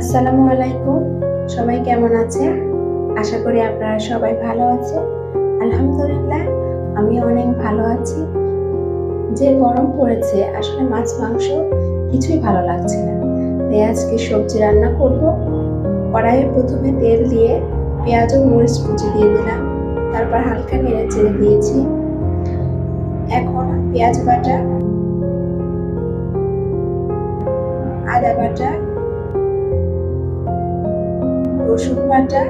আসসালামু আলাইকুম। সবাই কেমন আছেন? আশা করি আপনারা সবাই ভালো আছেন। আলহামদুলিল্লাহ আমি অনেক ভালো আছি। যে গরম পড়েছে, আসলে মাছ, মাংস কিছুই ভালো লাগছে না। তাই আজকে সবজি রান্না করব। কড়াইয়ে প্রথমে তেল দিয়ে পেঁয়াজ ও মরিচ কুচি দিয়ে দিলাম। তারপর হালকা নেড়ে চেড়ে দিয়েছি। এখন পেঁয়াজ বাটা, আদা বাটা রসুন বাটা,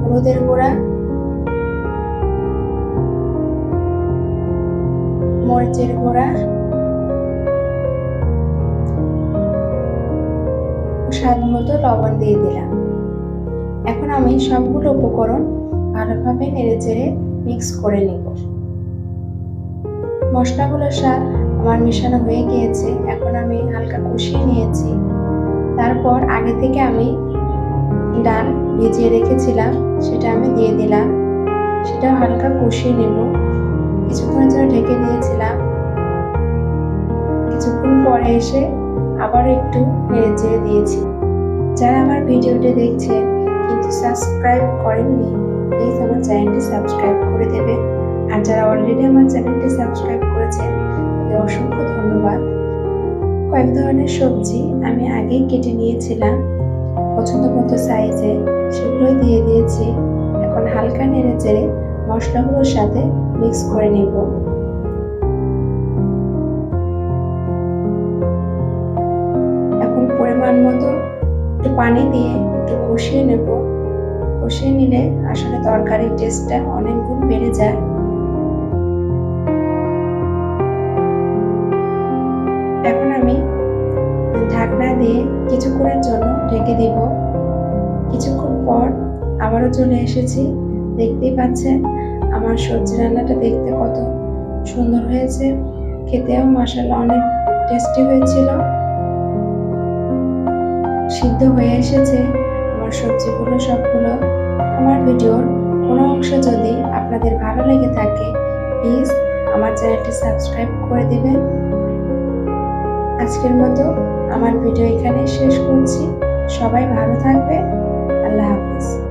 হলুদের গুঁড়া, মরিচের গুঁড়া, স্বাদ মতো লবণ দিয়ে দিলাম। এখন আমি সবগুলো উপকরণ ভালোভাবে নেড়ে চেড়ে মিক্স করে নিব। মশলাগুলোর স্বাদ আমার মেশানো হয়ে গিয়েছে, এখন আমি হালকা কষিয়ে নিয়েছি। তারপর আগে থেকে আমি ডাল ভিজিয়ে রেখেছিলাম, সেটা আমি দিয়ে দিলাম। সেটা হালকা কষিয়ে নেব। কিছুক্ষণের জন্য ঢেকে দিয়েছিলাম কিছুক্ষণ পরে এসে আবার একটু নেড়ে চেড়ে দিয়েছি। যারা আমার ভিডিওটি দেখছে কিন্তু সাবস্ক্রাইব করেননি প্লিজ আমার চ্যানেলটি সাবস্ক্রাইব করে দেবে আর যারা অলরেডি আমার চ্যানেলটি সাবস্ক্রাইব করেছেন তাদের অসংখ্য ধন্যবাদ। কয়েক ধরনের সবজি আমি আগেই কেটে নিয়েছিলাম। পছন্দ মতো সাইজে সেগুলোই দিয়ে দিয়েছি। এখন হালকা নেড়ে চেড়ে মশলাগুলোর সাথে মিক্স করে নেব। এখন পরিমাণ মতো একটু পানি দিয়ে একটু কষিয়ে নেব। কষিয়ে নিলে আসলে তরকারির টেস্টটা অনেক গুণ বেড়ে যায়। দিয়ে কিছুক্ষণের জন্য ঢেকে দিব। কিছুক্ষণ পর আবারও চলে এসেছি। দেখতেই পাচ্ছেন, আমার সবজি রান্নাটা দেখতে কত সুন্দর হয়েছে। খেতেও মশলা অনেক টেস্টি হয়েছিল। সিদ্ধ হয়ে এসেছে আমার সবজিগুলো সবগুলো। আমার ভিডিওর কোনো অংশ যদি আপনাদের ভালো লেগে থাকে প্লিজ আমার চ্যানেলটি সাবস্ক্রাইব করে দিবেন। আজকের মতো আমার ভিডিও এখানে শেষ করছি। সবাই ভালো থাকবে আল্লাহ হাফিজ।